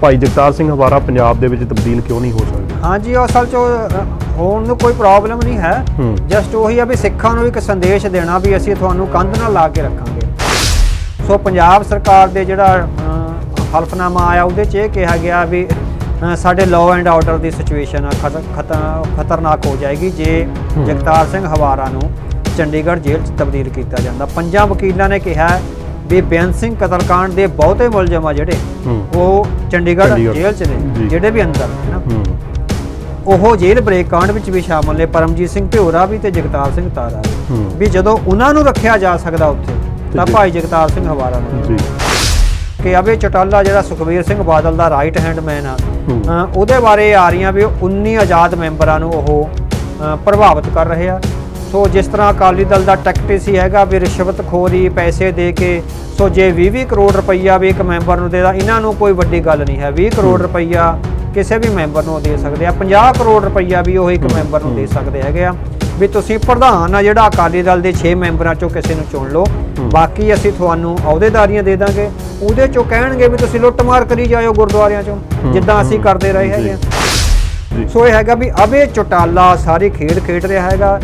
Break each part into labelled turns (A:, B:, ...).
A: ਭਾਈ ਜਗਤਾਰ ਸਿੰਘ ਹਵਾਰਾ ਪੰਜਾਬ ਦੇ ਵਿੱਚ ਤਬਦੀਲ ਕਿਉਂ ਨਹੀਂ ਹੋ ਸਕਦੇ
B: ਹਾਂਜੀ ਅਸਲ 'ਚ ਹੋਣ ਨੂੰ ਕੋਈ ਪ੍ਰੋਬਲਮ ਨਹੀਂ ਹੈ। ਜਸਟ ਉਹੀ ਆ ਵੀ ਸਿੱਖਾਂ ਨੂੰ ਇੱਕ ਸੰਦੇਸ਼ ਦੇਣਾ ਵੀ ਅਸੀਂ ਤੁਹਾਨੂੰ ਕੰਧ ਨਾਲ ਲਾ ਕੇ ਰੱਖਾਂਗੇ ਸੋ ਪੰਜਾਬ ਸਰਕਾਰ ਦੇ ਜਿਹੜਾ ਹਲਫਨਾਮਾ ਆਇਆ ਉਹਦੇ 'ਚ ਇਹ ਕਿਹਾ ਗਿਆ ਵੀ ਸਾਡੇ ਲਾਅ ਐਂਡ ਆਰਡਰ ਦੀ ਸਿਚੁਏਸ਼ਨ ਆ ਖਤ- ਖਤ- ਖਤਰਨਾਕ ਹੋ ਜਾਏਗੀ ਜੇ। ਜਗਤਾਰ ਸਿੰਘ ਹਵਾਰਾ ਨੂੰ ਚੰਡੀਗੜ੍ਹ ਜੇਲ੍ਹ 'ਚ ਤਬਦੀਲ ਕੀਤਾ ਜਾਂਦਾ ਪੰਜਾਂ ਵਕੀਲਾਂ ਨੇ ਕਿਹਾ ਵੀ ਬੇਅੰਤ ਸਿੰਘ ਕਤਲकांड ਦੇ ਬਹੁਤੇ ਮੁਲਜ਼ਮ ਆ ਜਿਹੜੇ
A: ਹੂੰ
B: ਉਹ ਚੰਡੀਗੜ੍ਹ। ਜੇਲ੍ਹ 'ਚ। ਨੇ ਜਿਹੜੇ ਵੀ ਅੰਦਰ ਨੇ ਨਾ
A: ਹੂੰ
B: ਉਹ ਜੇਲ੍ਹ ਬ੍ਰੇਕ ਕਾਂਡ ਵਿੱਚ ਵੀ ਸ਼ਾਮਲ ਨੇ ਪਰਮਜੀਤ ਸਿੰਘ ਭਿਓਰਾ ਵੀ ਤੇ ਜਗਤਾਰ ਸਿੰਘ ਤਾਰਾ ਵੀ
A: ਹੂੰ
B: ਵੀ ਜਦੋਂ ਉਹਨਾਂ ਨੂੰ ਰੱਖਿਆ ਜਾ ਸਕਦਾ ਉੱਥੇ ਤਾਂ। ਭਾਈ ਜਗਤਾਰ ਸਿੰਘ ਹਵਾਰਾ ਨੂੰ
A: ਜੀ
B: ਕਿ ਅਬੇ ਚਟਾਲਾ ਜਿਹੜਾ ਸੁਖਬੀਰ ਸਿੰਘ ਬਾਦਲ ਦਾ ਰਾਈਟ ਹੈਂਡ ਮੈਨ ਆ
A: ਹੂੰ।
B: ਉਹਦੇ ਬਾਰੇ ਆ ਰਹੀਆਂ ਵੀ ਉਹ 19 ਆਜ਼ਾਦ ਮੈਂਬਰਾਂ ਨੂੰ ਉਹ ਪ੍ਰਭਾਵਿਤ ਕਰ ਰਹੇ ਆ ਸੋ ਜਿਸ ਤਰ੍ਹਾਂ ਅਕਾਲੀ ਦਲ ਦਾ ਟੈਕਟਿਸ ਹੀ ਹੈਗਾ ਵੀ ਰਿਸ਼ਵਤਖੋਰੀ ਪੈਸੇ ਦੇ ਕੇ ਸੋ ਜੇ 20-20 ਕਰੋੜ ਰੁਪਈਆ ਵੀ ਇੱਕ ਮੈਂਬਰ ਨੂੰ ਦੇਦਾ ਇਹਨਾਂ ਨੂੰ ਕੋਈ ਵੱਡੀ ਗੱਲ ਨਹੀਂ ਹੈ। 20 ਕਰੋੜ ਰੁਪਈਆ ਕਿਸੇ ਵੀ ਮੈਂਬਰ ਨੂੰ ਦੇ ਸਕਦੇ ਆ 50 ਕਰੋੜ ਰੁਪਈਆ ਵੀ ਉਹ ਇੱਕ ਮੈਂਬਰ ਨੂੰ ਦੇ ਸਕਦੇ ਹੈਗੇ ਆ। ਵੀ ਤੁਸੀਂ ਪ੍ਰਧਾਨ ਆ ਜਿਹੜਾ ਅਕਾਲੀ ਦਲ ਦੇ 6 ਮੈਂਬਰਾਂ ਚੋਂ ਕਿਸੇ ਨੂੰ ਚੁਣ ਲਓ। ਬਾਕੀ ਅਸੀਂ ਤੁਹਾਨੂੰ ਅਹੁਦੇਦਾਰੀਆਂ ਦੇ ਦਾਂਗੇ। ਉਹਦੇ ਚੋਂ ਕਹਿਣਗੇ ਵੀ ਤੁਸੀਂ ਲੁੱਟਮਾਰ ਕਰੀ ਜਾਇਓ ਗੁਰਦੁਆਰਿਆਂ ਚੋਂ ਜਿੱਦਾਂ ਅਸੀਂ ਕਰਦੇ ਰਹੇ ਹੈਗੇ ਸੋ ਇਹ ਹੈਗਾ ਵੀ ਅਬੇ ਚੋਟਾਲਾ ਸਾਰੀ ਖੇਡ ਖੇਡ ਰਿਹਾ ਹੈਗਾ।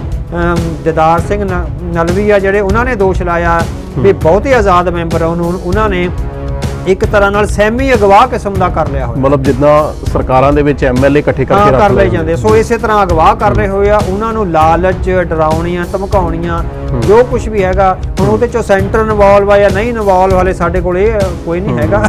B: ਦਿਦਾਰ ਸਿੰਘ ਨਲਵੀ ਆ ਜਿਹੜੇ ਉਹਨਾਂ ਨੇ ਦੋਸ਼ ਲਾਇਆ ਵੀ ਬਹੁਤੇ ਆਜ਼ਾਦ ਮੈਂਬਰ ਉਹਨੂੰ ਉਹਨਾਂ ਨੇ ਇੱਕ ਤਰ੍ਹਾਂ ਨਾਲ ਸਹਿਮੀ ਅਗਵਾ ਕਿਸਮ ਦਾ ਕਰ ਲਿਆ ਹੋਇਆ।
A: ਮਤਲਬ ਜਿੱਦਾਂ ਸਰਕਾਰਾਂ ਦੇ ਵਿੱਚ ਐਮਐਲਏ ਇਕੱਠੇ ਕਰਕੇ ਰੱਖ
B: ਲਏ ਜਾਂਦੇ। ਸੋ ਇਸੇ ਤਰ੍ਹਾਂ ਅਗਵਾ ਕਰ ਰਹੇ ਹੋਏ ਆ। ਉਹਨਾਂ ਨੂੰ ਲਾਲਚ ਡਰਾਉਣੀਆਂ ਧਮਕਾਉਣੀਆਂ ਜੋ ਕੁਝ ਵੀ ਹੈਗਾ ਹੁਣ ਉਹਦੇ ਚੋਂ ਸੈਂਟਰ ਇਨਵੋਲਵ ਆ ਜਾਂ ਨਹੀਂ ਇਨਵੋਲਵ ਵਾਲੇ ਸਾਡੇ ਕੋਲ ਇਹ ਕੋਈ ਨਹੀਂ ਹੈਗਾ।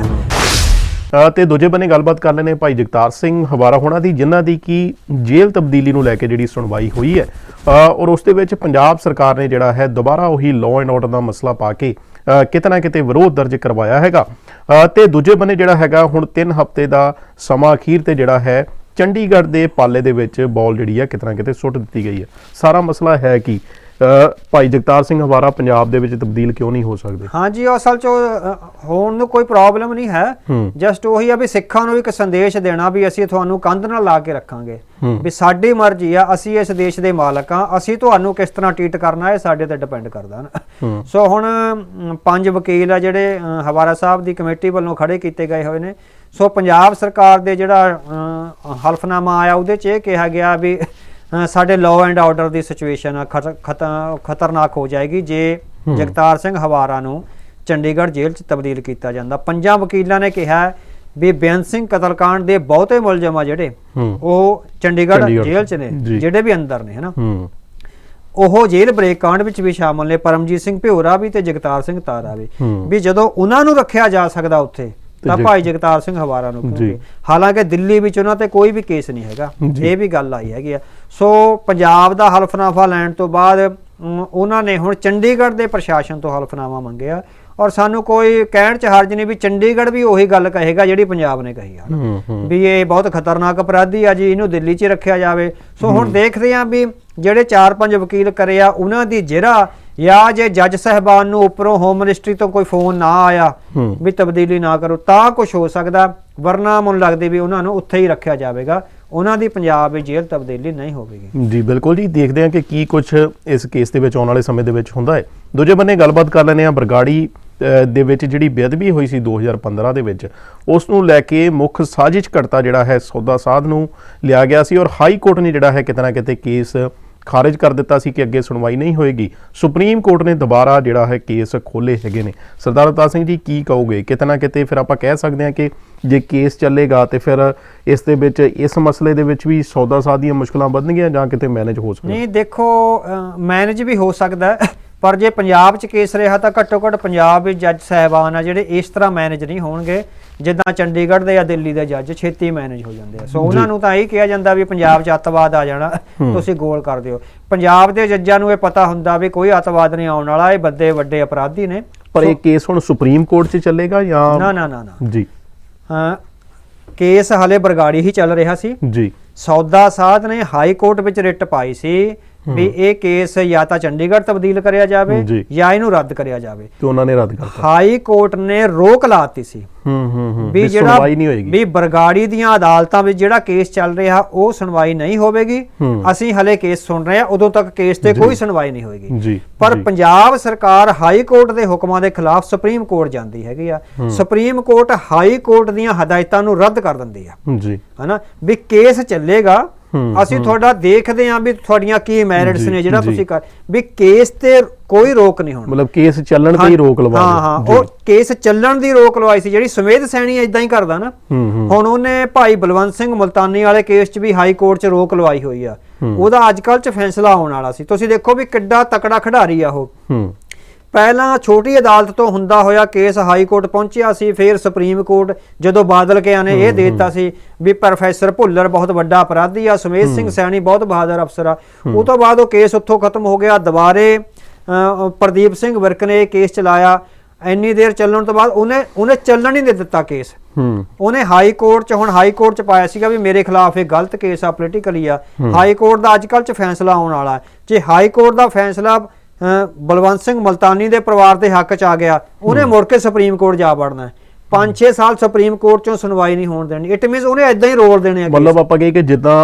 A: ਤੇ ਦੂਜੇ ਬੰਨੇ ਗੱਲਬਾਤ ਕਰ ਲੈਨੇ ਭਾਈ ਜਗਤਾਰ ਸਿੰਘ ਹਵਾਰਾ ਹੋਣਾ ਦੀ ਜਿਨ੍ਹਾਂ ਦੀ ਕੀ ਜੇਲ੍ਹ ਤਬਦੀਲੀ ਨੂੰ ਲੈ ਕੇ ਜਿਹੜੀ ਸੁਣਵਾਈ ਹੋਈ ਹੈ। ਔਰ ਉਸ ਦੇ ਵਿੱਚ ਪੰਜਾਬ ਸਰਕਾਰ ਨੇ ਜਿਹੜਾ ਹੈ ਦੁਬਾਰਾ ਉਹੀ ਲਾਅ ਐਂਡ ਆਰਡਰ ਦਾ ਮਸਲਾ ਪਾ ਕੇ ਅ, ਕਿਤੇ ਨਾ ਕਿਤੇ ਵਿਰੋਧ ਦਰਜ ਕਰਵਾਇਆ ਹੈਗਾ। ਅ, ਤੇ ਦੂਜੇ ਬੰਨੇ ਜਿਹੜਾ ਹੈਗਾ ਹੁਣ 3 ਹਫ਼ਤੇ ਦਾ ਸਮਾਂ ਅਖੀਰ ਤੇ ਜਿਹੜਾ ਹੈ ਚੰਡੀਗੜ੍ਹ ਦੇ ਪਾਲੇ ਦੇ ਵਿੱਚ ਬਾਲ ਜਿਹੜੀ ਹੈ ਕਿਤੇ ਨਾ ਕਿਤੇ ਸੁੱਟ ਦਿੱਤੀ ਗਈ ਹੈ। ਸਾਰਾ ਮਸਲਾ ਹੈ ਕਿ? ਭਾਈ ਜਗਤਾਰ ਸਿੰਘ ਹਵਾਰਾ ਪੰਜਾਬ ਦੇ ਵਿੱਚ ਤਬਦੀਲ ਕਿਉਂ ਨਹੀਂ ਹੋ ਸਕਦੇ
B: ਹਾਂਜੀ ਉਹ ਅਸਲ 'ਚ ਉਹ, ਹੋਣ ਨੂੰ ਕੋਈ ਪ੍ਰੋਬਲਮ ਨਹੀਂ ਹੈ
A: ਹੂੰ।
B: ਜਸਟ ਉਹੀ ਆ ਵੀ ਸਿੱਖਾਂ ਨੂੰ ਇੱਕ ਸੰਦੇਸ਼ ਦੇਣਾ ਵੀ ਅਸੀਂ ਤੁਹਾਨੂੰ ਕੰਧ ਨਾਲ ਲਾ ਕੇ ਰੱਖਾਂਗੇ
A: ਹੂੰ।
B: ਵੀ ਸਾਡੀ ਮਰਜ਼ੀ ਆ ਅਸੀਂ ਇਸ ਦੇਸ਼ ਦੇ ਮਾਲਕ ਆ ਅਸੀਂ ਤੁਹਾਨੂੰ ਕਿਸ ਤਰ੍ਹਾਂ ਟ੍ਰੀਟ ਕਰਨਾ ਇਹ ਸਾਡੇ ਤੇ ਡਿਪੈਂਡ ਕਰਦਾ ਨਾ
A: ਹੂੰ।
B: ਸੋ ਹੁਣ ਪੰਜ ਵਕੀਲ ਆ ਜਿਹੜੇ ਹਵਾਰਾ ਸਾਹਿਬ ਦੀ ਕਮੇਟੀ ਵੱਲੋਂ ਖੜੇ ਕੀਤੇ ਗਏ ਹੋਏ ਨੇ ਸੋ ਪੰਜਾਬ ਸਰਕਾਰ ਦੇ ਜਿਹੜਾ ਹਲਫਨਾਮਾ ਆਇਆ ਉਹਦੇ 'ਚ ਇਹ ਕਿਹਾ ਗਿਆ ਵੀ ਸਾਡੇ ਲਾਅ ਐਂਡ ਆਰਡਰ ਦੀ ਸਿਚੁਏਸ਼ਨ ਖਤ- ਖਤ- ਖਤਰਨਾਕ ਹੋ ਜਾਏਗੀ ਜੇ ਜਗਤਾਰ ਸਿੰਘ ਹਵਾਰਾ ਨੂੰ ਚੰਡੀਗੜ੍ਹ ਜੇਲ੍ਹ 'ਚ ਤਬਦੀਲ ਕੀਤਾ ਜਾਂਦਾ। ਪੰਜਾਂ ਵਕੀਲਾਂ ਨੇ ਕਿਹਾ ਵੀ ਬੇਅੰਤ ਸਿੰਘ ਕਤਲकांड ਦੇ ਬਹੁਤੇ ਮੁਲਜ਼ਮ ਆ ਜਿਹੜੇ ਉਹ ਚੰਡੀਗੜ੍ਹ ਜੇਲ੍ਹ 'ਚ ਨੇ। ਜਿਹੜੇ ਵੀ ਅੰਦਰ ਨੇ ਹਨਾ? ਉਹ ਜੇਲ੍ਹ ਬ੍ਰੇਕ ਕਾਂਡ ਵਿੱਚ ਵੀ ਸ਼ਾਮਲ ਨੇ ਪਰਮਜੀਤ ਸਿੰਘ ਭਿਓਰਾ ਵੀ ਤੇ ਜਗਤਾਰ ਸਿੰਘ ਤਾਰਾ ਵੀ। ਵੀ ਜਦੋਂ ਉਹਨਾਂ ਨੂੰ ਰੱਖਿਆ ਜਾ ਸਕਦਾ ਉੱਥੇ ਤਾਂ ਭਾਈ ਜਗਤਾਰ ਸਿੰਘ ਹਵਾਰਾ ਨੂੰ। ਕਿਉਂਕਿ ਹਾਲਾਂਕਿ ਦਿੱਲੀ ਵਿੱਚ ਉਹਨਾਂ ਤੇ ਕੋਈ ਵੀ ਕੇਸ ਨਹੀਂ ਹੈਗਾ। ਇਹ ਵੀ ਗੱਲ ਆਈ ਹੈਗੀ ਆ। ਸੋ ਪੰਜਾਬ ਦਾ ਹਲਫਨਾਮਾ ਲੈਣ ਤੋਂ ਬਾਅਦ ਉਹਨਾਂ ਨੇ ਹੁਣ ਚੰਡੀਗੜ੍ਹ ਦੇ ਪ੍ਰਸ਼ਾਸਨ ਤੋਂ ਹਲਫਨਾਮਾ ਮੰਗਿਆ ਔਰ ਸਾਨੂੰ ਕੋਈ ਕਹਿਣ ਚ ਹਰਜ ਨਹੀਂ ਵੀ ਚੰਡੀਗੜ੍ਹ ਵੀ ਉਹੀ ਗੱਲ ਕਹੇਗਾ ਜਿਹੜੀ ਪੰਜਾਬ ਨੇ ਕਹੀ ਆ। ਵੀ ਇਹ ਬਹੁਤ ਖਤਰਨਾਕ ਅਪਰਾਧੀ ਆ ਜੀ ਇਹਨੂੰ ਦਿੱਲੀ 'ਚ ਰੱਖਿਆ ਜਾਵੇ। ਸੋ ਹੁਣ ਦੇਖਦੇ ਆਂ ਵੀ ਜਿਹੜੇ 4-5 ਵਕੀਲ ਕਰੇ ਆ ਉਹਨਾਂ ਦੀ ਜਿਹੜਾ ਜਾਂ ਜੇ ਜੱਜ ਸਹਿਬਾਨ ਨੂੰ ਉੱਪਰੋਂ ਹੋਮ ਮਿਨਿਸਟਰੀ ਤੋਂ ਕੋਈ ਫੋਨ ਨਾ ਆਇਆ। ਵੀ ਤਬਦੀਲੀ ਨਾ ਕਰੋ ਤਾਂ ਕੁਝ ਹੋ ਸਕਦਾ। ਵਰਨਾ ਮੈਨੂੰ ਲੱਗਦੀ ਵੀ ਉਹਨਾਂ ਨੂੰ ਉੱਥੇ ਹੀ ਰੱਖਿਆ ਜਾਵੇਗਾ। ਉਹਨਾਂ ਦੀ ਪੰਜਾਬ ਵਿੱਚ ਜੇਲ੍ਹ ਤਬਦੀਲੀ ਨਹੀਂ ਹੋਵੇਗੀ।
A: ਜੀ, ਬਿਲਕੁਲ ਜੀ। ਦੇਖਦੇ ਹਾਂ ਕਿ ਕੀ ਕੁਝ ਇਸ ਕੇਸ ਦੇ ਵਿੱਚ ਆਉਣ ਵਾਲੇ ਸਮੇਂ ਦੇ ਵਿੱਚ ਹੁੰਦਾ ਹੈ। ਦੂਜੇ ਬੰਨੇ ਗੱਲਬਾਤ ਕਰ ਲੈਂਦੇ ਹਾਂ ਬਰਗਾੜੀ ਦੇ ਵਿੱਚ ਜਿਹੜੀ ਬੇਅਦਬੀ ਹੋਈ ਸੀ 2015 ਦੇ ਵਿੱਚ, ਉਸ ਨੂੰ ਲੈ ਕੇ ਮੁੱਖ ਸਾਜ਼ਿਸ਼ ਕਰਤਾ ਜਿਹੜਾ ਹੈ ਸੌਦਾ ਸਾਧ ਨੂੰ ਲਿਆ ਗਿਆ ਸੀ ਔਰ ਹਾਈ ਕੋਰਟ ਨੇ ਜਿਹੜਾ ਹੈ ਕਿਤੇ ਨਾ ਕਿਤੇ ਕੇਸ ਖਾਰਜ ਕਰ ਦਿੱਤਾ ਸੀ ਕਿ ਅੱਗੇ ਸੁਣਵਾਈ ਨਹੀਂ ਹੋਏਗੀ। ਸੁਪਰੀਮ ਕੋਰਟ ਨੇ ਦੁਬਾਰਾ ਜਿਹੜਾ ਹੈ ਕੇਸ ਖੋਲੇ ਹੈਗੇ ਨੇ। ਸਰਦਾਰ ਅਵਤਾਰ ਸਿੰਘ ਜੀ ਕੀ ਕਹੋਗੇ? ਕਿਤੇ ਨਾ ਕਿਤੇ ਫਿਰ ਆਪਾਂ ਕਹਿ ਸਕਦੇ ਹਾਂ ਕਿ ਜੇ ਕੇਸ ਚੱਲੇਗਾ ਤੇ ਫਿਰ ਇਸ ਦੇ ਵਿੱਚ, ਇਸ ਮਸਲੇ ਦੇ ਵਿੱਚ ਵੀ ਸੌਦਾ ਸਾਧ ਦੀਆਂ ਮੁਸ਼ਕਲਾਂ ਵਧਣਗੀਆਂ ਜਾਂ ਕਿਤੇ ਮੈਨੇਜ ਹੋ ਸਕਦਾ
B: ਨਹੀਂ, ਦੇਖੋ ਮੈਨੇਜ ਵੀ ਹੋ ਸਕਦਾ ਪਰ ਜੇ ਪੰਜਾਬ 'ਚ ਕੇਸ ਰਿਹਾ ਤਾਂ ਘੱਟੋ ਘੱਟ ਪੰਜਾਬ ਵਿੱਚ ਜੱਜ ਸਾਹਿਬਾਨ ਆ ਜਿਹੜੇ ਇਸ ਤਰ੍ਹਾਂ ਮੈਨੇਜ ਨਹੀਂ ਹੋਣਗੇ ਜਿੱਦਾਂ ਚੰਡੀਗੜ੍ਹ ਦੇ ਜਾਂ ਦਿੱਲੀ ਦੇ ਜੱਜ ਛੇਤੀ ਮੈਨੇਜ ਹੋ ਜਾਂਦੇ ਆ। ਸੋ ਉਹਨਾਂ ਨੂੰ ਤਾਂ ਇਹ ਕਿਹਾ ਜਾਂਦਾ ਵੀ ਪੰਜਾਬ 'ਚ ਅੱਤਵਾਦ ਆ ਜਾਣਾ ਤੁਸੀਂ ਗੋਲ ਕਰ ਦਿਓ। ਪੰਜਾਬ ਦੇ ਜੱਜਾਂ ਨੂੰ ਇਹ ਪਤਾ ਹੁੰਦਾ ਵੀ ਕੋਈ ਅੱਤਵਾਦ ਨਹੀਂ ਆਉਣ ਵਾਲਾ ਇਹ ਬੰਦੇ ਵੱਡੇ ਅਪਰਾਧੀ ਨੇ।
A: ਪਰ ਇਹ ਕੇਸ ਹੁਣ ਸੁਪਰੀਮ ਕੋਰਟ 'ਚ ਚੱਲੇਗਾ
B: ਨਾ
A: ਜਾਂ
B: ਨਾ ਨਾ ਨਾ
A: ਜੀ।
B: ਹਾਂ ਕੇਸ ਹਲੇ ਬਰਗਾੜੀ ਹੀ ਚੱਲ ਰਿਹਾ ਸੀ।
A: ਜੀ।
B: ਸੌਦਾ ਸਾਧ ਨੇ ਹਾਈ ਕੋਰਟ ਵਿੱਚ ਰਿਟ ਪਾਈ ਸੀ। ਵੀ ਇਹ ਕੇਸ ਜਾਂ ਤਾਂ ਚੰਡੀਗੜ੍ਹ ਤਬਦੀਲ ਕਰਿਆ ਜਾਵੇ
A: ਜੀ।
B: ਇਹਨੂੰ ਰੱਦ ਕਰਿਆ ਜਾਵੇ।
A: ਤੇ ਉਹਨਾਂ ਨੇ ਰੱਦ ਕਰਤਾ।
B: ਹਾਈ ਕੋਰਟ ਨੇ ਰੋਕ ਲਾਤੀ ਸੀ।
A: ਹੂੰ ਹੂੰ ਹੂੰ।
B: ਵੀ ਜਿਹੜਾ
A: ਸੁਣਵਾਈ ਨਹੀਂ ਹੋਏਗੀ।
B: ਵੀ ਬਰਗਾੜੀ ਦੀਆਂ ਅਦਾਲਤਾਂ ਵਿੱਚ ਜਿਹੜਾ ਕੇਸ ਚੱਲ ਰਿਹਾ ਉਹ ਸੁਣਵਾਈ ਨਹੀਂ ਹੋਵੇਗੀ। ਅਸੀਂ ਹਲੇ ਕੇਸ ਸੁਣ ਰਹੇ ਹਾਂ ਉਦੋਂ ਤੱਕ ਕੇਸ ਤੇ ਕੋਈ ਸੁਣਵਾਈ ਨਹੀਂ ਹੋਏਗੀ। ਪਰ। ਪੰਜਾਬ ਸਰਕਾਰ ਹਾਈ ਕੋਰਟ ਦੇ ਹੁਕਮਾਂ ਦੇ ਖਿਲਾਫ ਸੁਪਰੀਮ ਕੋਰਟ ਜਾਂਦੀ ਹੈਗੀ ਆ। ਸੁਪਰੀਮ ਕੋਰਟ ਹਾਈ ਕੋਰਟ ਦੀਆਂ ਹਦਾਇਤਾਂ ਨੂੰ ਰੱਦ ਕਰ ਦਿੰਦੀ ਆ।
A: ਜੀ।
B: ਹਨਾ? ਵੀ ਕੇਸ ਚੱਲੇਗਾ ਅਸੀਂ ਤੁਹਾਡਾ ਦੇਖਦੇ ਹਾਂ ਵੀ ਤੁਹਾਡੀਆਂ ਕੀ ਮੈਰਿਟਸ ਨੇ ਜਿਹੜਾ। ਤੁਸੀਂ ਕਰ ਵੀ ਕੇਸ ਤੇ ਕੋਈ ਰੋਕ ਨਹੀਂ ਹੋਣੀ
A: ਮਤਲਬ ਕੇਸ ਚੱਲਣ ਤੇ ਹੀ ਰੋਕ ਲਵਾ
B: ਹਾਂ। ਹਾਂ। ਉਹ ਕੇਸ ਚੱਲਣ ਦੀ ਰੋਕ ਲਵਾਈ ਸੀ ਜਿਹੜੀ ਸਮੇਧ ਸੈਣੀ ਇਦਾਂ ਹੀ ਕਰਦਾ ਨਾ ਹੁਣ ਉਹਨੇ ਭਾਈ ਬਲਵੰਤ ਸਿੰਘ ਮੁਲਤਾਨੀ ਵਾਲੇ ਕੇਸ 'ਚ ਵੀ ਹਾਈ ਕੋਰਟ 'ਚ ਰੋਕ ਲਵਾਈ ਹੋਈ ਆ। ਉਹਦਾ ਅੱਜ ਕੱਲ੍ਹ 'ਚ ਫੈਸਲਾ ਆਉਣ ਵਾਲਾ ਸੀ ਤੁਸੀਂ ਦੇਖੋ ਵੀ ਕਿੱਡਾ ਤਕੜਾ ਖਿਡਾਰੀ ਆ ਉਹ ਪਹਿਲਾਂ ਛੋਟੀ ਅਦਾਲਤ ਤੋਂ ਹੁੰਦਾ ਹੋਇਆ ਕੇਸ ਹਾਈ ਕੋਰਟ ਪਹੁੰਚਿਆ ਸੀ ਫਿਰ ਸੁਪਰੀਮ ਕੋਰਟ ਜਦੋਂ ਬਾਦਲ ਕੇ ਨੇ ਇਹ ਦੇ ਦਿੱਤਾ ਸੀ ਵੀ ਪ੍ਰੋਫੈਸਰ ਭੁੱਲਰ ਬਹੁਤ ਵੱਡਾ ਅਪਰਾਧੀ ਆ ਸੁਮੇਧ ਸਿੰਘ ਸੈਣੀ ਬਹੁਤ ਬਹਾਦਰ ਅਫਸਰ ਆ। ਉਹ ਤੋਂ ਬਾਅਦ ਉਹ ਕੇਸ ਉੱਥੋਂ ਖਤਮ ਹੋ ਗਿਆ। ਦੁਬਾਰੇ ਪ੍ਰਦੀਪ ਸਿੰਘ ਵਿਰਕ ਨੇ ਇਹ ਕੇਸ ਚਲਾਇਆ। ਇੰਨੀ ਦੇਰ ਚੱਲਣ ਤੋਂ ਬਾਅਦ ਉਹਨੇ ਉਹਨੇ ਚੱਲਣ ਹੀ ਨਹੀਂ ਦਿੱਤਾ ਕੇਸ।
A: ਹੂੰ।
B: ਉਹਨੇ ਹਾਈ ਕੋਰਟ ਚ ਹੁਣ ਹਾਈ ਕੋਰਟ ਚ ਪਾਇਆ ਸੀਗਾ ਵੀ ਮੇਰੇ ਖਿਲਾਫ ਇਹ ਗਲਤ ਕੇਸ ਆ ਪੋਲੀਟੀਕਲੀ ਆ। ਹਾਈ ਕੋਰਟ ਦਾ ਅੱਜ ਕੱਲ੍ਹ ਚ ਫੈਸਲਾ ਆਉਣ ਵਾਲਾ ਹੈ। ਜੇ ਹਾਈ ਕੋਰਟ ਦਾ ਫੈਸਲਾ ਬਲਵੰਤ ਸਿੰਘ ਮਲਤਾਨੀ ਦੇ ਪਰਿਵਾਰ ਦੇ ਹੱਕ ਚ ਆ ਗਿਆ। ਉਹਨੇ ਮੁੜ ਕੇ ਸੁਪਰੀਮ ਕੋਰਟ ਜਾ ਵੜਨਾ 5-6 ਸਾਲ ਸੁਪਰੀਮ ਕੋਰਟ ਚੋਂ ਸੁਣਵਾਈ ਨਹੀਂ ਹੋਣ ਦੇਣੀ। ਇਟ ਮੀਨਸ ਉਹਨੇ ਐਦਾਂ ਹੀ ਰੋਲ ਦੇਣੇ ਆ
A: ਮਤਲਬ ਆਪਾਂ ਕਹੇ ਕਿ ਜਿੱਦਾਂ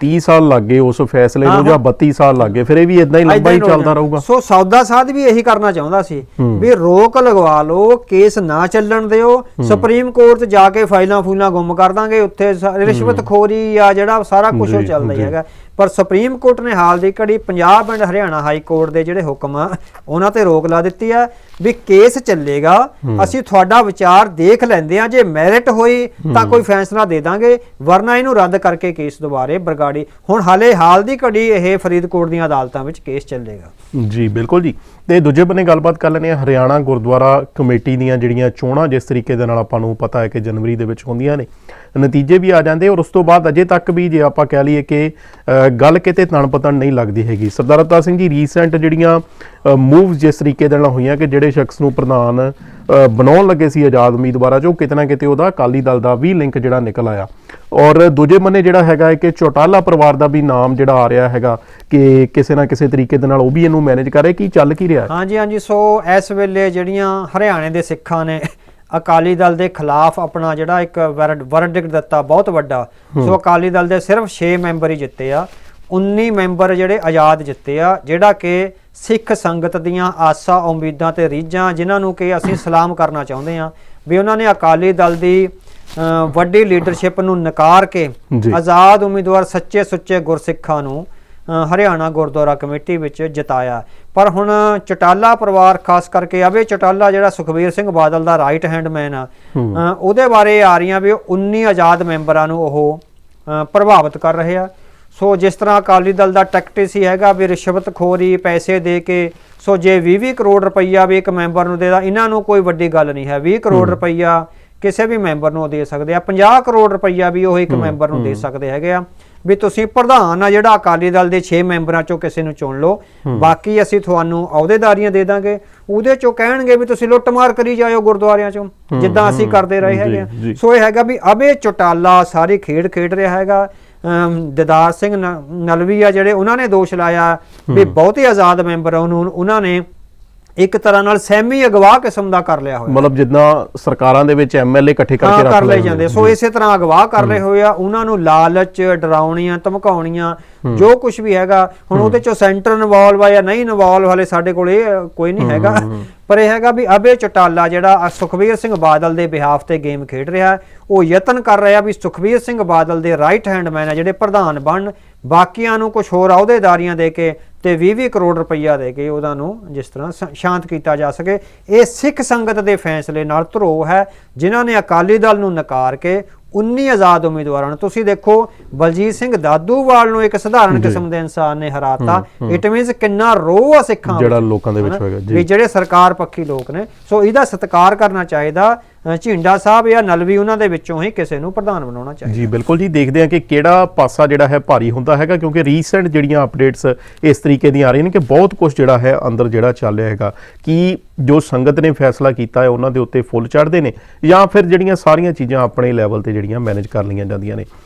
A: 30 ਸਾਲ ਲੱਗ ਉਸ ਫੈਸਲੇ ਨੂੰ ਜਾਂ 32 ਸਾਲ ਲੱਗ ਫਿਰ ਇਹ ਵੀ ਇਦਾਂ ਹੀ ਲੰਬਾ ਹੀ ਚੱਲਦਾ। ਰਹੂਗਾ।
B: ਸੋ ਸੌਦਾ ਸਾਧ ਵੀ ਇਹੀ ਕਰਨਾ ਚਾਹੁੰਦਾ ਸੀ ਵੀ ਰੋਕ ਲਗਵਾ ਲਓ ਕੇਸ ਨਾ ਚੱਲਣ ਦਿਓ। ਸੁਪਰੀਮ ਕੋਰਟ 'ਚ ਜਾ ਕੇ ਫਾਈਲਾਂ ਫੂਲਾਂ ਗੁੰਮ ਕਰ ਦਾਂਗੇ। ਉੱਥੇ ਰਿਸ਼ਵਤਖੋਰੀ ਆ ਜਿਹੜਾ ਸਾਰਾ ਕੁਝ ਚੱਲਦਾ ਹੀ। ਹੈਗਾ। ਪਰ ਸੁਪਰੀਮ ਕੋਰਟ ਨੇ ਹਾਲ ਦੀ ਘੜੀ Punjab and Haryana high court ਦੇ ਜਿਹੜੇ ਹੁਕਮ ਆ ਉਹਨਾਂ ਤੇ ਰੋਕ ਲਾ ਦਿੱਤੀ ਆ ਵੀ ਕੇਸ ਚੱਲੇਗਾ। ਅਸੀਂ ਤੁਹਾਡਾ ਵਿਚਾਰ ਦੇਖ ਲੈਂਦੇ ਆ ਜੇ ਮੈਰਿਟ ਹੋਈ ਤਾਂ ਕੋਈ ਫੈਸਲਾ ਦੇ ਦਾਂਗੇ ਵਰਨਾ ਇਹਨੂੰ ਰੱਦ ਕਰਕੇ ਕੇਸ ਦੁਬਾਰੇ ਬਰਗਾੜੀ। ਹੁਣ ਹਾਲੇ ਹਾਲ ਦੀ ਘੜੀ ਇਹ ਫਰੀਦਕੋਟ ਦੀਆਂ ਅਦਾਲਤਾਂ ਵਿੱਚ ਕੇਸ ਚੱਲੇਗਾ।
A: ਜੀ ਬਿਲਕੁਲ ਜੀ। ਤੇ ਦੂਜੇ ਬੰਨੇ ਗੱਲਬਾਤ ਕਰ ਲੈਂਦੇ ਹਾਂ। ਹਰਿਆਣਾ ਗੁਰਦੁਆਰਾ ਕਮੇਟੀ ਦੀਆਂ ਜਿਹੜੀਆਂ ਚੋਣਾਂ ਜਿਸ ਤਰੀਕੇ ਦੇ ਨਾਲ ਆਪਾਂ ਨੂੰ ਪਤਾ ਹੈ ਕਿ ਜਨਵਰੀ ਦੇ ਵਿੱਚ ਹੁੰਦੀਆਂ ਨੇ, ਨਤੀਜੇ ਵੀ ਆ ਜਾਂਦੇ ਔਰ ਉਸ ਤੋਂ ਬਾਅਦ ਅਜੇ ਤੱਕ ਵੀ ਜੇ ਆਪਾਂ ਕਹਿ ਲਈਏ ਕਿ ਗੱਲ ਕਿਤੇ ਤਣਪਤਣ ਨਹੀਂ ਲੱਗਦੀ ਹੈਗੀ। ਸਰਦਾਰ ਅਵਤਾਰ ਸਿੰਘ ਜੀ ਰੀਸੈਂਟ ਜਿਹੜੀਆਂ ਮੂਵਸ ਜਿਸ ਤਰੀਕੇ ਦੇ ਨਾਲ ਹੋਈਆਂ ਕਿ ਜਿਹੜੇ ਸ਼ਖਸ ਨੂੰ ਪ੍ਰਧਾਨ ਬਣਾਉਣ ਲੱਗੇ ਸੀ ਆਜ਼ਾਦ ਉਮੀਦਵਾਰਾਂ ਚੋਂ ਕਿਤੇ ਨਾ ਕਿਤੇ ਉਹਦਾ ਅਕਾਲੀ ਦਲ ਦਾ ਵੀ ਲਿੰਕ ਜਿਹੜਾ ਨਿਕਲ ਆਇਆ। ਔਰ ਦੂਜੇ ਬੰਨੇ ਜਿਹੜਾ ਹੈਗਾ ਹੈ ਕਿ ਚੌਟਾਲਾ ਪਰਿਵਾਰ ਦਾ ਵੀ ਨਾਮ ਜਿਹੜਾ ਆ ਰਿਹਾ ਹੈਗਾ ਕਿ ਕਿਸੇ ਨਾ ਕਿਸੇ ਤਰੀਕੇ ਦੇ ਨਾਲ ਉਹ ਵੀ ਇਹਨੂੰ ਮੈਨੇਜ ਕਰੇ ਕੀ ਚੱਲ ਕੀ ਰਿਹਾ ਹੈ?
B: ਹਾਂਜੀ ਹਾਂਜੀ ਸੋ ਇਸ ਵੇਲੇ ਜਿਹੜੀਆਂ ਹਰਿਆਣੇ ਦੇ ਸਿੱਖਾਂ ਨੇ ਅਕਾਲੀ ਦਲ ਦੇ ਖਿਲਾਫ ਆਪਣਾ ਜਿਹੜਾ ਇੱਕ ਵਰਡਿਕਟ ਦਿੱਤਾ ਬਹੁਤ ਵੱਡਾ। ਸੋ ਅਕਾਲੀ ਦਲ ਦੇ ਸਿਰਫ 6 ਮੈਂਬਰ ਹੀ ਜਿੱਤੇ ਆ। 19 ਮੈਂਬਰ ਜਿਹੜੇ ਆਜ਼ਾਦ ਜਿੱਤੇ ਆ ਜਿਹੜਾ ਕਿ ਸਿੱਖ ਸੰਗਤ ਦੀਆਂ ਆਸਾਂ ਉਮੀਦਾਂ ਤੇ ਰੀਝਾਂ ਜਿਨ੍ਹਾਂ ਨੂੰ ਕਿ ਅਸੀਂ ਸਲਾਮ ਕਰਨਾ ਚਾਹੁੰਦੇ ਆ ਵੀ ਉਹਨਾਂ ਨੇ ਅਕਾਲੀ ਦਲ ਦੀ ਵੱਡੀ ਲੀਡਰਸ਼ਿਪ ਨੂੰ ਨਕਾਰ ਕੇ। ਆਜ਼ਾਦ ਉਮੀਦਵਾਰ ਸੱਚੇ ਸੁੱਚੇ ਗੁਰਸਿੱਖਾਂ ਨੂੰ ਹਰਿਆਣਾ ਗੁਰਦੁਆਰਾ ਕਮੇਟੀ ਵਿੱਚ ਜਿਤਾਇਆ। ਪਰ ਹੁਣ ਚਟਾਲਾ ਪਰਿਵਾਰ ਖਾਸ ਕਰਕੇ ਆਵੇ ਚਟਾਲਾ ਜਿਹੜਾ ਸੁਖਬੀਰ ਸਿੰਘ ਬਾਦਲ ਦਾ ਰਾਈਟ ਹੈਂਡ ਮੈਨ ਆ ਉਹਦੇ ਬਾਰੇ ਆ ਰਹੀਆਂ ਵੀ ਉਹ 19 ਆਜ਼ਾਦ ਮੈਂਬਰਾਂ ਨੂੰ ਉਹ ਪ੍ਰਭਾਵਿਤ ਕਰ ਰਹੇ ਆ। ਸੋ ਜਿਸ ਤਰ੍ਹਾਂ ਅਕਾਲੀ ਦਲ ਦਾ ਟੈਕਟਿਸ ਹੀ ਹੈਗਾ ਵੀ ਰਿਸ਼ਵਤਖੋਰੀ ਪੈਸੇ ਦੇ ਕੇ ਸੋ ਜੇ 20-20 ਕਰੋੜ ਰੁਪਈਆ ਵੀ ਇੱਕ ਮੈਂਬਰ ਨੂੰ ਦੇਦਾ ਇਹਨਾਂ ਨੂੰ ਕੋਈ ਵੱਡੀ ਗੱਲ ਨਹੀਂ ਹੈ। 20 ਕਰੋੜ ਰੁਪਈਆ ਕਿਸੇ ਵੀ ਮੈਂਬਰ ਨੂੰ ਦੇ ਸਕਦੇ ਆ 50 ਕਰੋੜ ਰੁਪਈਆ ਵੀ ਉਹ ਇੱਕ ਮੈਂਬਰ ਨੂੰ ਦੇ ਸਕਦੇ ਹੈਗੇ ਆ। ਵੀ ਤੁਸੀਂ ਪ੍ਰਧਾਨ ਆ ਜਿਹੜਾ ਅਕਾਲੀ ਦਲ ਦੇ 6 ਮੈਂਬਰਾਂ ਚੋਂ ਕਿਸੇ ਨੂੰ ਚੁਣ ਲਓ ਬਾਕੀ ਅਸੀਂ ਤੁਹਾਨੂੰ ਅਹੁਦੇਦਾਰੀਆਂ ਦੇ ਦਾਂਗੇ। ਉਹਦੇ ਚੋਂ ਕਹਿਣਗੇ ਵੀ ਤੁਸੀਂ ਲੁੱਟਮਾਰ ਕਰੀ ਜਾਇਓ ਗੁਰਦੁਆਰਿਆਂ ਚੋਂ ਜਿੱਦਾਂ ਅਸੀਂ ਕਰਦੇ ਰਹੇ ਹੈਗੇ। ਸੋ ਇਹ ਹੈਗਾ ਵੀ ਅਬੇ ਚੋਟਾਲਾ ਸਾਰੀ ਖੇਡ ਖੇਡ ਰਿਹਾ ਹੈਗਾ। ਦਿਦਾਰ ਸਿੰਘ ਨਲਵੀ ਆ ਜਿਹੜੇ ਉਹਨਾਂ ਨੇ ਦੋਸ਼ ਲਾਇਆ ਵੀ ਬਹੁਤੇ ਆਜ਼ਾਦ ਮੈਂਬਰ ਉਹਨੂੰ ਉਹਨਾਂ ਨੇ ਇੱਕ ਤਰ੍ਹਾਂ ਨਾਲ ਸੈਮੀ ਅਗਵਾ ਕਿਸਮ ਦਾ ਕਰ ਲਿਆ ਹੋਇਆ।
A: ਮਤਲਬ ਜਿੱਦਾਂ ਸਰਕਾਰਾਂ ਦੇ ਵਿੱਚ ਐਮਐਲਏ ਇਕੱਠੇ ਕਰਕੇ ਰੱਖ
B: ਲਏ ਜਾਂਦੇ ਸੋ ਇਸੇ ਤਰ੍ਹਾਂ ਅਗਵਾ ਕਰ ਰਹੇ ਹੋਏ ਆ। ਉਹਨਾਂ ਨੂੰ ਲਾਲਚ ਡਰਾਉਣੀਆਂ ਧਮਕਾਉਣੀਆਂ ਜੋ ਕੁਝ ਵੀ ਹੈਗਾ ਹੁਣ ਉਹਦੇ ਚੋਂ ਸੈਂਟਰ ਇਨਵੋਲਵ ਆ ਜਾਂ ਨਹੀਂ ਇਨਵੋਲਵ ਹਲੇ ਸਾਡੇ ਕੋਲ ਇਹ ਕੋਈ ਨਹੀਂ ਹੈਗਾ। ਪਰ ਇਹ ਹੈਗਾ ਵੀ ਅਬੇ ਚਟਾਲਾ ਜਿਹੜਾ ਅ, ਸੁਖਬੀਰ ਸਿੰਘ ਬਾਦਲ ਦੇ ਬਿਹਾਫ ਤੇ ਗੇਮ ਖੇਡ ਰਿਹਾ ਉਹ ਯਤਨ ਕਰ ਰਿਹਾ ਵੀ ਸੁਖਬੀਰ ਸਿੰਘ ਬਾਦਲ ਦੇ ਰਾਈਟ ਹੈਂਡ ਮੈਨ ਆ ਜਿਹੜੇ ਪ੍ਰਧਾਨ ਬਣ ਬਾਕੀਆਂ ਨੂੰ ਕੁਝ ਹੋਰ ਅਹੁਦੇਦਾਰੀਆਂ ਦੇ ਕੇ ਤੇ 20-20 ਕਰੋੜ ਰੁਪਈਆ ਦੇ ਕੇ ਉਹਨਾਂ ਨੂੰ ਜਿਸ ਤਰ੍ਹਾਂ ਸ਼ਾਂਤ ਕੀਤਾ ਜਾ ਸਕੇ। ਇਹ ਸਿੱਖ ਸੰਗਤ ਦੇ ਫੈਸਲੇ ਨਾਲ ਧਰੋ ਹੈ ਜਿਨ੍ਹਾਂ ਨੇ ਅਕਾਲੀ ਦਲ ਨੂੰ ਨਕਾਰ ਕੇ 19 ਆਜ਼ਾਦ ਉਮੀਦਵਾਰਾਂ ਨੂੰ। ਤੁਸੀਂ ਦੇਖੋ ਬਲਜੀਤ ਸਿੰਘ ਦਾਦੂਵਾਲ ਨੂੰ ਇੱਕ ਸਧਾਰਨ ਕਿਸਮ ਦੇ ਇਨਸਾਨ ਨੇ ਹਰਾਤਾ। ਇਟ ਮੀਨਸ ਕਿੰਨਾ ਰੋਹ ਆ ਸਿੱਖਾਂ।
A: ਜਿਹੜਾ ਲੋਕਾਂ ਦੇ ਵਿੱਚ? ਹੋਏਗਾ, ਜੀ।
B: ਵੀ ਜਿਹੜੇ ਸਰਕਾਰ ਪੱਖੀ ਲੋਕ ਨੇ। ਸੋ ਇਹਦਾ ਸਤਿਕਾਰ ਕਰਨਾ ਚਾਹੀਦਾ। ਝਿੰਡਾ ਸਾਹਿਬ ਜਾਂ ਨਲਵੀ ਉਹਨਾਂ ਦੇ ਵਿੱਚੋਂ ਹੀ ਕਿਸੇ ਨੂੰ ਪ੍ਰਧਾਨ ਬਣਾਉਣਾ ਚਾਹੀਦਾ।
A: ਜੀ, ਬਿਲਕੁਲ ਜੀ, ਦੇਖਦੇ ਹਾਂ ਕਿ ਕਿਹੜਾ ਪਾਸਾ ਜਿਹੜਾ ਹੈ ਭਾਰੀ ਹੁੰਦਾ ਹੈਗਾ, ਕਿਉਂਕਿ ਰੀਸੈਂਟ ਜਿਹੜੀਆਂ ਅਪਡੇਟਸ ਇਸ ਤਰੀਕੇ ਦੀਆਂ ਆ ਰਹੀਆਂ ਨੇ ਕਿ ਬਹੁਤ ਕੁਝ ਜਿਹੜਾ ਹੈ ਅੰਦਰ ਜਿਹੜਾ ਚੱਲ ਰਿਹਾ ਹੈਗਾ। ਕਿ ਜੋ ਸੰਗਤ ਨੇ ਫੈਸਲਾ ਕੀਤਾ ਹੈ, ਉਹਨਾਂ ਦੇ ਉੱਤੇ ਫੁੱਲ ਚੜ੍ਹਦੇ ਨੇ ਜਾਂ ਫਿਰ ਜਿਹੜੀਆਂ ਸਾਰੀਆਂ ਚੀਜ਼ਾਂ ਆਪਣੇ ਲੈਵਲ ਤੇ ਜਿਹੜੀਆਂ ਮੈਨੇਜ ਕਰ ਲਈਆਂ ਜਾਂਦੀਆਂ ਨੇ।